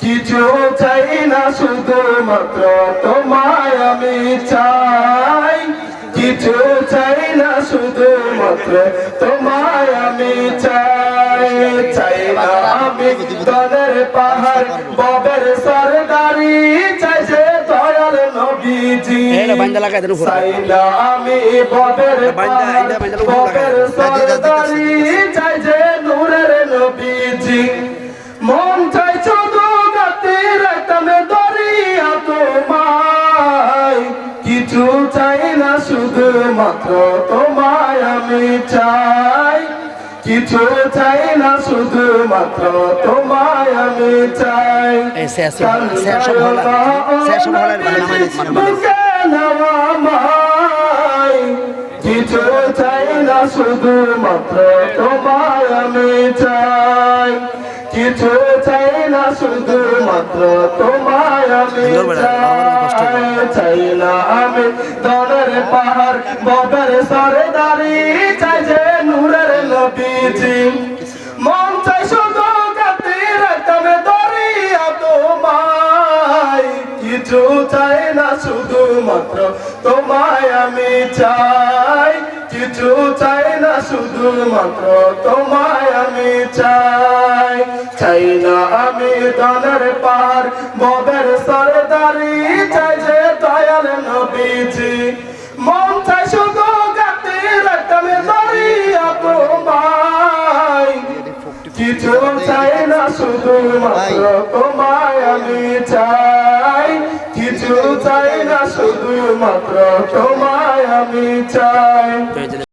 কিছু চাই না শুধু মাত্র তোমায় আমি চাই। কিছু চাই না মাত্র তোমায় আমি চাই। চাই আমি তনের পাহাড় নবীজি এটা বাঞ্জা লাগাইতে আমি বান্দা, এটা বান্দা লোক ববের লাগায়। চাই যে নূরের নবীজি মন চাই শুধু গাতে রাতমে দরিয়া তোমায় কিছু চাই না শুধু মাত্র তোমায় আমি চাই কিছু চাই না শুধু মাত্র তোমায় আমি চাই শেষ শেষ ভালো শেষ ভালো শুধু মাত্র তোমায় আমি চাই। কিছু চাই না শুধু মাত্র তোমায় আমি। চাই। চাই না আমি দরের পাহাড় ববের সরে দাঁড়ি। চাই যে নূরের নবীজি মন চাই শুধু গাতি রাতমে দরিয়া তোমায় কিছু চাই না শুধু মাত্র তোমায় আমি চাই। কিছু চাই না শুধু মাত্র তোমায় আমি চাই। চাই না আমি দনের পার ববের সরদারি চাই যে দয়াল নবীজি। মন চাই শুধু গাতি রাতমে দরিয়া তোমায়। কিছু চাই না শুধু মাত্র তোমায় আমি চাই। কিছু চাই না শুধু মাত্র তোমায় আমি চাই তো এই যে